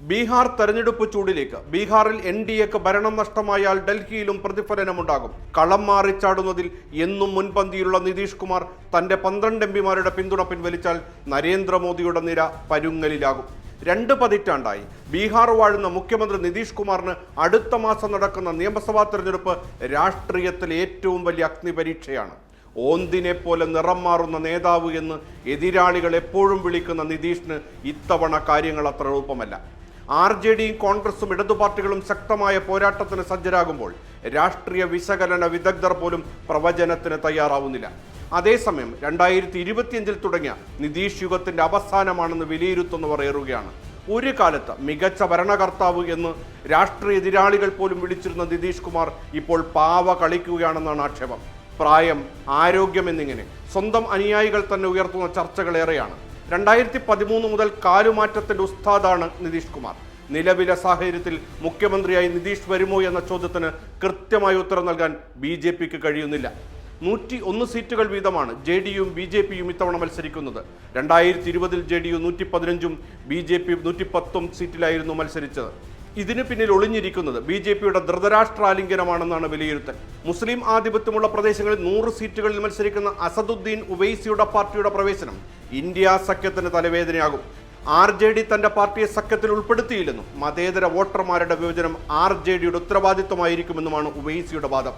ബീഹാർ തെരഞ്ഞെടുപ്പ് ചൂടിലേക്ക്. ബീഹാറിൽ N D എക്ക് ഭരണം നഷ്ടമായാൽ ഡൽഹിയിലും പ്രതിഫലനമുണ്ടാകും. കളം മാറിച്ചാടുന്നതിൽ എന്നും മുൻപന്തിയിലുള്ള നിതീഷ് കുമാർ തന്റെ പന്ത്രണ്ട് എം പിമാരുടെ പിന്തുണ പിൻവലിച്ചാൽ നരേന്ദ്രമോദിയുടെ നിര പരുങ്ങലിലാകും. രണ്ട് പതിറ്റാണ്ടായി ബീഹാർ വാഴുന്ന മുഖ്യമന്ത്രി നിതീഷ് കുമാറിന് അടുത്ത മാസം നടക്കുന്ന നിയമസഭാ തെരഞ്ഞെടുപ്പ് രാഷ്ട്രീയത്തിലെ ഏറ്റവും വലിയ അഗ്നിപരീക്ഷയാണ്. ഓന്തിനെ പോലെ നിറം മാറുന്ന നേതാവ് എന്ന് എതിരാളികൾ എപ്പോഴും വിളിക്കുന്ന നിതീഷിന് ഇത്തവണ കാര്യങ്ങൾ അത്ര എളുപ്പമല്ല. ആർ ജെ ഡിയും കോൺഗ്രസും ഇടതു പാർട്ടികളും ശക്തമായ പോരാട്ടത്തിന് സജ്ജരാകുമ്പോൾ രാഷ്ട്രീയ വിശകലന വിദഗ്ധർ പോലും പ്രവചനത്തിന് തയ്യാറാവുന്നില്ല. അതേസമയം രണ്ടായിരത്തി ഇരുപത്തിയഞ്ചിൽ തുടങ്ങിയ നിതീഷ് യുഗത്തിന്റെ അവസാനമാണെന്ന് വിലയിരുത്തുന്നവർ ഏറുകയാണ്. ഒരു കാലത്ത് മികച്ച ഭരണകർത്താവ് എന്ന് രാഷ്ട്രീയ എതിരാളികൾ പോലും വിളിച്ചിരുന്ന നിതീഷ് കുമാർ ഇപ്പോൾ പാവ കളിക്കുകയാണെന്നാണ് ആക്ഷേപം. പ്രായം ആരോഗ്യം എന്നിങ്ങനെ സ്വന്തം അനുയായികൾ തന്നെ ഉയർത്തുന്ന ചർച്ചകളേറെയാണ്. രണ്ടായിരത്തി പതിമൂന്ന് മുതൽ കാലുമാറ്റത്തിന്റെ ഉസ്താദാണ് നിതീഷ് കുമാർ. നിലവിലെ സാഹചര്യത്തിൽ മുഖ്യമന്ത്രിയായി നിതീഷ് വരുമോ എന്ന ചോദ്യത്തിന് കൃത്യമായ ഉത്തരം നൽകാൻ ബി ജെ പിക്ക് കഴിയുന്നില്ല. നൂറ്റി ഒന്ന് സീറ്റുകൾ വീതമാണ് ജെ ഡി യുവും ബി ജെ പിയും ഇത്തവണ മത്സരിക്കുന്നത്. രണ്ടായിരത്തി ഇരുപതിൽ ജെ ഡി യു നൂറ്റി പതിനഞ്ചും ബി ജെ പി നൂറ്റി പത്തും സീറ്റിലായിരുന്നു മത്സരിച്ചത്. ഇതിനു പിന്നിൽ ഒളിഞ്ഞിരിക്കുന്നത് ബി ജെ പിയുടെ ധൃതരാഷ്ട്രാലിംഗനമാണെന്നാണ് വിലയിരുത്തൽ. മുസ്ലിം ആധിപത്യമുള്ള പ്രദേശങ്ങളിൽ നൂറ് സീറ്റുകളിൽ മത്സരിക്കുന്ന അസദുദ്ദീൻ ഉവൈസിയുടെ പാർട്ടിയുടെ പ്രവേശനം ഇന്ത്യ സഖ്യത്തിന് തലവേദനയാകും. ആർ ജെ ഡി തന്റെ പാർട്ടിയെ സഖ്യത്തിൽ ഉൾപ്പെടുത്തിയില്ലെന്നും മതേതര വോട്ടർമാരുടെ വിഭജനം ആർ ജെ ഡിയുടെ ഉത്തരവാദിത്വമായിരിക്കുമെന്നുമാണ് ഉവൈസിയുടെ വാദം.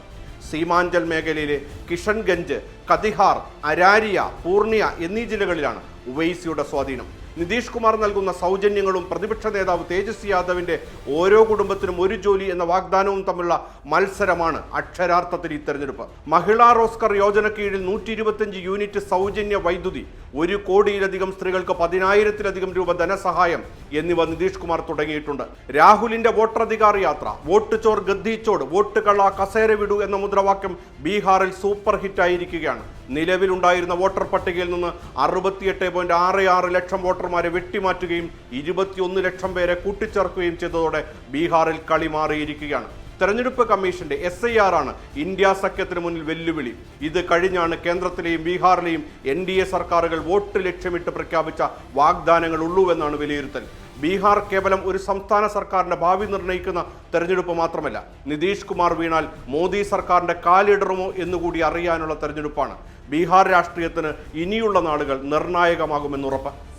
സീമാഞ്ചൽ മേഖലയിലെ കിഷൻഗഞ്ച് കതിഹാർ അരാരിയ പൂർണിയ എന്നീ ജില്ലകളിലാണ് ഉവൈസിയുടെ സ്വാധീനം. നിതീഷ് കുമാർ നൽകുന്ന സൗജന്യങ്ങളും പ്രതിപക്ഷ നേതാവ് തേജസ്വി യാദവിന്റെ ഓരോ കുടുംബത്തിനും ഒരു ജോലി എന്ന വാഗ്ദാനവും തമ്മിലുള്ള മത്സരമാണ് അക്ഷരാർത്ഥത്തിൽ ഈ തെരഞ്ഞെടുപ്പ്. മഹിളാ റോസ്കർ യോജന കീഴിൽ നൂറ്റി ഇരുപത്തിയഞ്ച് യൂണിറ്റ് സൗജന്യ വൈദ്യുതി ഒരു കോടിയിലധികം സ്ത്രീകൾക്ക് പതിനായിരത്തിലധികം രൂപ ധനസഹായം എന്നിവ നിതീഷ് കുമാർ തുടങ്ങിയിട്ടുണ്ട്. രാഹുലിന്റെ വോട്ടധികാർ യാത്ര വോട്ട് ചോർ ഗദ്ദീച്ചോട് വോട്ട് കള്ള കസേര വിടു എന്ന മുദ്രാവാക്യം ബീഹാറിൽ സൂപ്പർ ഹിറ്റ് ആയിരിക്കുകയാണ് നിലവിലുണ്ടായിരുന്ന വോട്ടർ പട്ടികയിൽ നിന്ന് അറുപത്തിയെട്ട് പോയിന്റ് ആറ് ആറ് ലക്ഷം വോട്ടർമാരെ വെട്ടിമാറ്റുകയും ഇരുപത്തിയൊന്ന് ലക്ഷം പേരെ കൂട്ടിച്ചേർക്കുകയും ചെയ്തതോടെ ബീഹാറിൽ കളി മാറിയിരിക്കുകയാണ്. തെരഞ്ഞെടുപ്പ് കമ്മീഷന്റെ എസ് ഐ ആർ ആണ് ഇന്ത്യ സഖ്യത്തിന് മുന്നിൽ വെല്ലുവിളി. ഇത് കഴിഞ്ഞാണ് കേന്ദ്രത്തിലെയും ബീഹാറിലെയും എൻ ഡി എ സർക്കാരുകൾ വോട്ട് ലക്ഷ്യമിട്ട് പ്രഖ്യാപിച്ച വാഗ്ദാനങ്ങൾ ഉള്ളൂവെന്നാണ് വിലയിരുത്തൽ. ബീഹാർ കേവലം ഒരു സംസ്ഥാന സർക്കാരിന്റെ ഭാവി നിർണയിക്കുന്ന തെരഞ്ഞെടുപ്പ് മാത്രമല്ല നിതീഷ് കുമാർ വീണാൽ മോദി സർക്കാരിന്റെ കാലിടറുമോ എന്നുകൂടി അറിയാനുള്ള തെരഞ്ഞെടുപ്പാണ്. ബീഹാർ രാഷ്ട്രീയത്തിന് ഇനിയുള്ള നാളുകൾ നിർണായകമാകുമെന്നുറപ്പ്.